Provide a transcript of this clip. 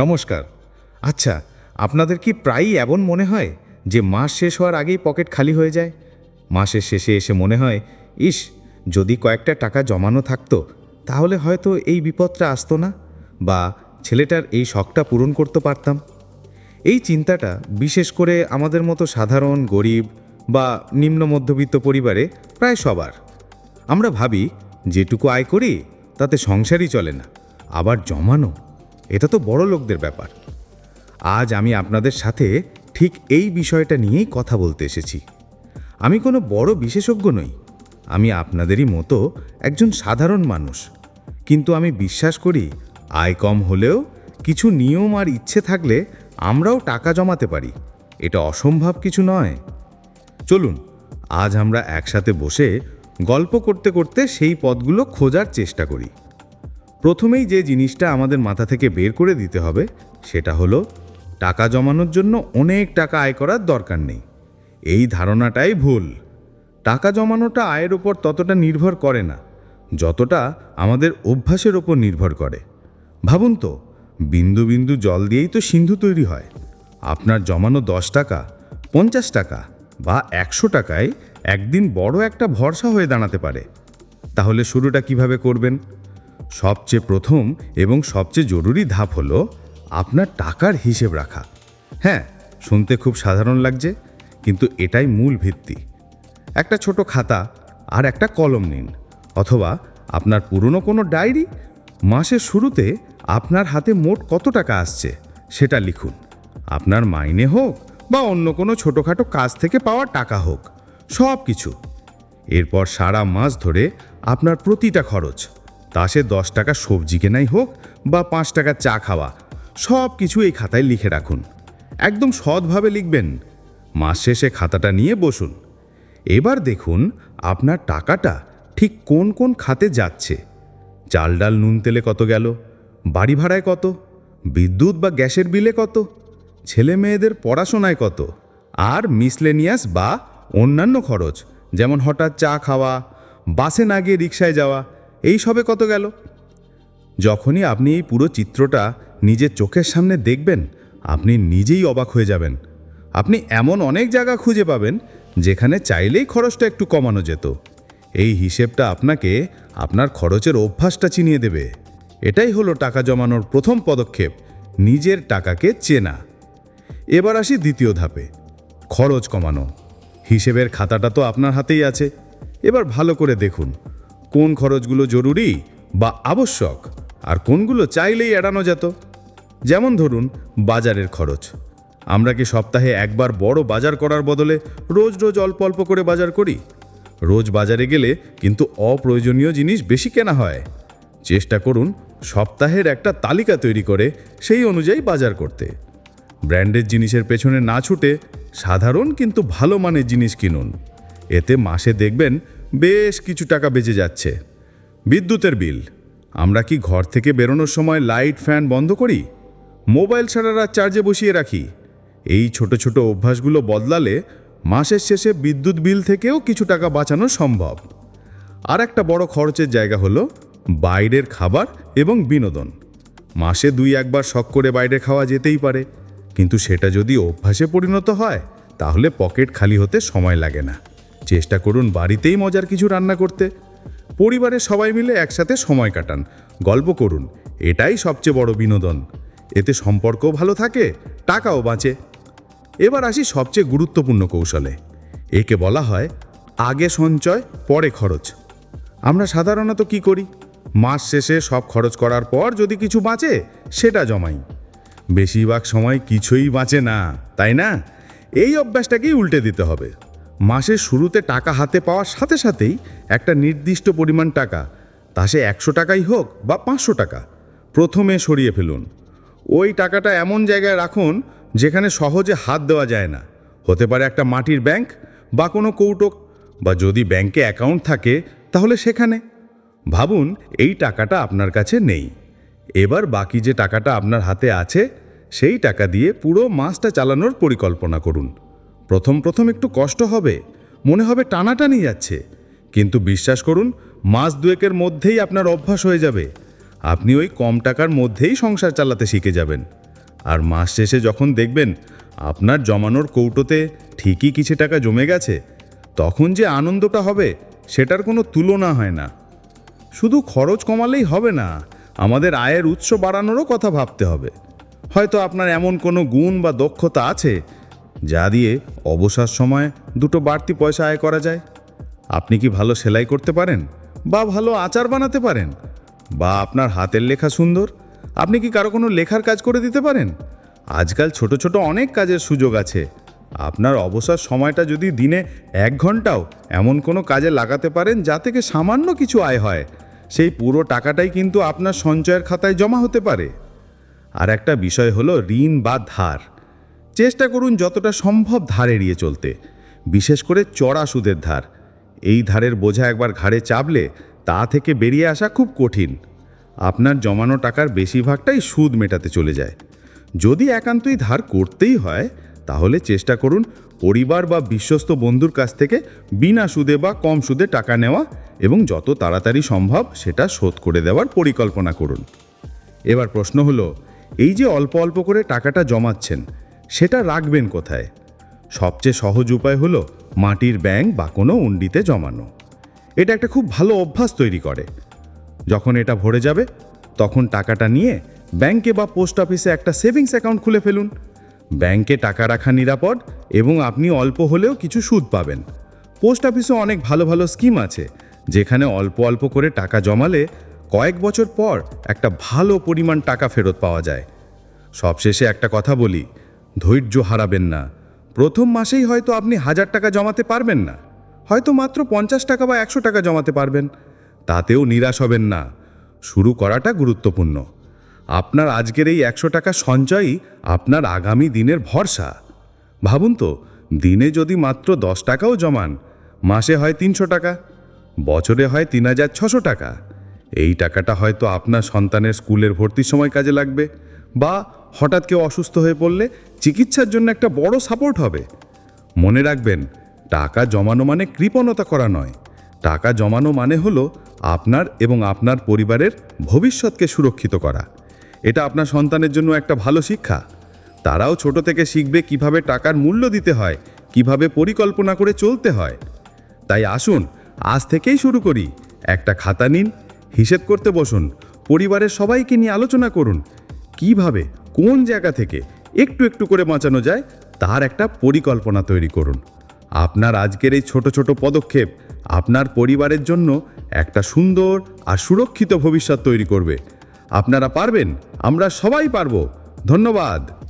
নমস্কার। আচ্ছা আপনাদের কি প্রায়ই এমন মনে হয় যে মাস শেষ হওয়ার আগেই পকেট খালি হয়ে যায়? মাসের শেষে এসে মনে হয়, ইস, যদি কয়েকটা টাকা জমানো থাকতো, তাহলে হয়তো এই বিপদটা আসতো না বা ছেলেটার এই শখটা পূরণ করতে পারতাম। এই চিন্তাটা বিশেষ করে আমাদের মতো সাধারণ, গরিব বা নিম্ন মধ্যবিত্ত পরিবারে প্রায় সবার। আমরা ভাবি, যেটুকু আয় করি, তাতে সংসারই চলে না, আবার জমানো? এটা তো বড় লোকদের ব্যাপার। আজ আমি আপনাদের সাথে ঠিক এই বিষয়টা নিয়েই কথা বলতে এসেছি। আমি কোনো বড় বিশেষজ্ঞ নই। আমি আপনাদেরই মতো একজন সাধারণ মানুষ। কিন্তু আমি বিশ্বাস করি, আয় কম হলেও কিছু নিয়ম আর ইচ্ছে থাকলে আমরাও টাকা জমাতে পারি। এটা অসম্ভব কিছু নয়। চলুন, আজ আমরা একসাথে বসে গল্প করতে করতে সেই পদগুলো খোঁজার চেষ্টা করি। প্রথমেই যে জিনিসটা আমাদের মাথা থেকে বের করে দিতে হবে, সেটা হলো টাকা জমানোর জন্য অনেক টাকা আয় করার দরকার নেই। এই ধারণাটাই ভুল। টাকা জমানোটা আয়ের ওপর ততটা নির্ভর করে না, যতটা আমাদের অভ্যাসের ওপর নির্ভর করে। ভাবুন তো, বিন্দু বিন্দু জল দিয়েই তো সিন্ধু তৈরি হয়। আপনার জমানো দশ টাকা, পঞ্চাশ টাকা বা একশো টাকায় একদিন বড় একটা ভরসা হয়ে দাঁড়াতে পারে। তাহলে শুরুটা কীভাবে করবেন? সবচেয়ে প্রথম এবং সবচেয়ে জরুরি ধাপ হলো আপনার টাকার হিসেব রাখা। হ্যাঁ শুনতে খুব সাধারণ লাগছে, কিন্তু এটাই মূল ভিত্তি। একটা ছোট খাতা আর একটা কলম নিন, অথবা আপনার পুরনো কোনো ডায়েরি, মাসের শুরুতে আপনার হাতে মোট কত টাকা আসছে সেটা লিখুন। আপনার মাইনে হোক বা অন্য কোনো ছোটোখাটো কাজ থেকে পাওয়া টাকা হোক সব কিছু এরপর সারা মাস ধরে আপনার প্রতিটা খরচ তা সে দশ টাকা সবজি কেনাই হোক বা পাঁচ টাকা চা খাওয়া, সব কিছু এই খাতায় লিখে রাখুন। একদম সৎভাবে লিখবেন। মাস শেষে খাতাটা নিয়ে বসুন। এবার দেখুন আপনার টাকাটা ঠিক কোন কোন খাতে যাচ্ছে। চাল ডাল নুন তেলে কত গেল? বাড়ি ভাড়ায় কত? বিদ্যুৎ বা গ্যাসের বিলে কত? ছেলে মেয়েদের পড়াশোনায় কত? আর মিসলেনিয়াস বা অন্যান্য খরচ, যেমন হঠাৎ চা খাওয়া, বাসে না গিয়ে রিক্সায় যাওয়া এই সবে কত গেল? যখনই আপনি এই পুরো চিত্রটা নিজের চোখের সামনে দেখবেন, আপনি নিজেই অবাক হয়ে যাবেন। আপনি এমন অনেক জায়গা খুঁজে পাবেন, যেখানে চাইলেই খরচটা একটু কমানো যেত। এই হিসেবটা আপনাকে আপনার খরচের অভ্যাসটা চিনিয়ে দেবে। এটাই হলো টাকা জমানোর প্রথম পদক্ষেপ, নিজের টাকাকে চেনা। এবার আসি দ্বিতীয় ধাপে, খরচ কমানো। হিসেবের খাতাটা তো আপনার হাতেই আছে। এবার ভালো করে দেখুন কোন খরচগুলো জরুরি বা আবশ্যক? আর কোনগুলো চাইলেই এড়ানো যেত? যেমন ধরুন, বাজারের খরচ। আমরা কি সপ্তাহে একবার বড় বাজার করার বদলে রোজ রোজ অল্প অল্প করে বাজার করি? রোজ বাজারে গেলে কিন্তু অপ্রয়োজনীয় জিনিস বেশি কেনা হয়। চেষ্টা করুন সপ্তাহের একটা তালিকা তৈরি করে সেই অনুযায়ী বাজার করতে। ব্র্যান্ডের জিনিসের পেছনে না ছুটে সাধারণ কিন্তু ভালো মানের জিনিস কিনুন। এতে মাসে দেখবেন বেশ কিছু টাকা বেঁচে যাচ্ছে। বিদ্যুতের বিল। আমরা কি ঘর থেকে বেরোনোর সময় লাইট, ফ্যান বন্ধ করি? মোবাইল সারা রাত চার্জে বসিয়ে রাখি। এই ছোট ছোট অভ্যাসগুলো বদলালে মাসের শেষে বিদ্যুৎ বিল থেকেও কিছু টাকা বাঁচানো সম্ভব। আর একটা বড় খরচের জায়গা হলো বাইরের খাবার এবং বিনোদন। মাসে দুই একবার শখ করে বাইরে খাওয়া যেতেই পারে। কিন্তু সেটা যদি অভ্যাসে পরিণত হয়, তাহলে পকেট খালি হতে সময় লাগে না। চেষ্টা করুন বাড়িতেই মজার কিছু রান্না করতে। পরিবারের সবাই মিলে একসাথে সময় কাটান, গল্প করুন, এটাই সবচেয়ে বড় বিনোদন। এতে সম্পর্কও ভালো থাকে, টাকাও বাঁচে। এবার আসি সবচেয়ে গুরুত্বপূর্ণ কৌশলে। একে বলা হয় আগে সঞ্চয়, পরে খরচ। আমরা সাধারণত কি করি? মাস শেষে সব খরচ করার পর যদি কিছু বাঁচে, সেটা জমাই। বেশিরভাগ সময় কিছুই বাঁচে না, তাই না? এই অভ্যাসটাকেই উল্টে দিতে হবে। মাসের শুরুতে টাকা হাতে পাওয়ার সাথে সাথেই একটা নির্দিষ্ট পরিমাণ টাকা, তা সে একশো টাকাই হোক বা পাঁচশো টাকা, প্রথমে সরিয়ে ফেলুন। ওই টাকাটা এমন জায়গায় রাখুন যেখানে সহজে হাত দেওয়া যায় না। হতে পারে একটা মাটির ব্যাংক বা কোনো কৌটোক, বা যদি ব্যাংকে অ্যাকাউন্ট থাকে, তাহলে সেখানে। ভাবুন, এই টাকাটা আপনার কাছে নেই। এবার বাকি যে টাকাটা আপনার হাতে আছে, সেই টাকা দিয়ে পুরো মাসটা চালানোর পরিকল্পনা করুন। প্রথম প্রথম একটু কষ্ট হবে, মনে হবে টানাটানি যাচ্ছে। কিন্তু বিশ্বাস করুন, মাস দুয়েকের মধ্যেই আপনার অভ্যাস হয়ে যাবে। আপনি ওই কম টাকার মধ্যেই সংসার চালাতে শিখে যাবেন। আর মাস শেষে যখন দেখবেন আপনার জমানোর কৌটোতে ঠিকই কিছু টাকা জমে গেছে, তখন যে আনন্দটা হবে সেটার কোনো তুলনা হয় না। শুধু খরচ কমালেই হবে না, আমাদের আয়ের উৎস বাড়ানোরও কথা ভাবতে হবে। হয়তো আপনার এমন কোনো গুণ বা দক্ষতা আছে যা দিয়ে অবসর সময় দুটো বাড়তি পয়সা আয় করা যায়। আপনি কি ভালো সেলাই করতে পারেন? বা ভালো আচার বানাতে পারেন? বা আপনার হাতের লেখা সুন্দর? আপনি কি কারও কোনো লেখার কাজ করে দিতে পারেন? আজকাল ছোট ছোট অনেক কাজের সুযোগ আছে। আপনার অবসর সময়টা যদি দিনে এক ঘন্টাও এমন কোনো কাজে লাগাতে পারেন যা থেকে সামান্য কিছু আয় হয়, সেই পুরো টাকাটাই কিন্তু আপনার সঞ্চয়ের খাতায় জমা হতে পারে। আর একটা বিষয় হলো ঋণ বা ধার। চেষ্টা করুন যতটা সম্ভব ধার এড়িয়ে চলতে, বিশেষ করে চড়া সুদের ধার। এই ধারের বোঝা একবার ঘাড়ে চাপলে তা থেকে বেরিয়ে আসা খুব কঠিন। আপনার জমানো টাকার বেশিরভাগটাই সুদ মেটাতে চলে যায়। যদি একান্তই ধার করতেই হয়, তাহলে চেষ্টা করুন পরিবার বা বিশ্বস্ত বন্ধুর কাছ থেকে বিনা সুদে বা কম সুদে টাকা নেওয়া এবং যত তাড়াতাড়ি সম্ভব সেটা শোধ করে দেওয়ার পরিকল্পনা করুন। এবার প্রশ্ন হলো, এই যে অল্প অল্প করে টাকাটা জমাচ্ছেন সেটা রাখবেন কোথায়? সবচেয়ে সহজ উপায় হলো মাটির ব্যাংক বা কোনো উন্ডিতে জমানো। এটা একটা খুব ভালো অভ্যাস তৈরি করে। যখন এটা ভরে যাবে, তখন টাকাটা নিয়ে ব্যাংকে বা পোস্ট অফিসে একটা সেভিংস অ্যাকাউন্ট খুলে ফেলুন। ব্যাংকে টাকা রাখা নিরাপদ এবং আপনি অল্প হলেও কিছু সুদ পাবেন। পোস্ট অফিসে অনেক ভালো ভালো স্কিম আছে, যেখানে অল্প অল্প করে টাকা জমালে কয়েক বছর পর একটা ভালো পরিমাণ টাকা ফেরত পাওয়া যায়। সবশেষে একটা কথা বলি ধৈর্য হারাবেন না। প্রথম মাসেই হয়তো আপনি হাজার টাকা জমাতে পারবেন না। হয়তো মাত্র পঞ্চাশ টাকা বা একশো টাকা জমাতে পারবেন। তাতেও নিরাশ হবেন না। শুরু করাটা গুরুত্বপূর্ণ। আপনার আজকের এই একশো টাকা সঞ্চয়ই আপনার আগামী দিনের ভরসা। ভাবুন তো, দিনে যদি মাত্র দশ টাকাও জমান, মাসে হয় তিনশো টাকা, বছরে হয় তিন হাজার ছশো টাকা। এই টাকাটা হয়তো আপনার সন্তানের স্কুলের ভর্তির সময় কাজে লাগবে বা হঠাৎ কেউ অসুস্থ হয়ে পড়লে চিকিৎসার জন্য একটা বড় সাপোর্ট হবে। মনে রাখবেন, টাকা জমানো মানে কৃপণতা করা নয়। টাকা জমানো মানে হলো আপনার এবং আপনার পরিবারের ভবিষ্যৎকে সুরক্ষিত করা। এটা আপনার সন্তানের জন্য একটা ভালো শিক্ষা। তারাও ছোট থেকে শিখবে কীভাবে টাকার মূল্য দিতে হয়, কীভাবে পরিকল্পনা করে চলতে হয়। তাই আসুন, আজ থেকেই শুরু করি। একটা খাতা নিন, হিসেব করতে বসুন, পরিবারের সবাইকে নিয়ে আলোচনা করুন। কীভাবে কোন জায়গা থেকে একটু একটু করে বাঁচানো যায়, তার একটা পরিকল্পনা তৈরি করুন। আপনার আজকের এই ছোট ছোট পদক্ষেপ আপনার পরিবারের জন্য একটা সুন্দর আর সুরক্ষিত ভবিষ্যৎ তৈরি করবে। আপনারা পারবেন, আমরা সবাই পারব। ধন্যবাদ।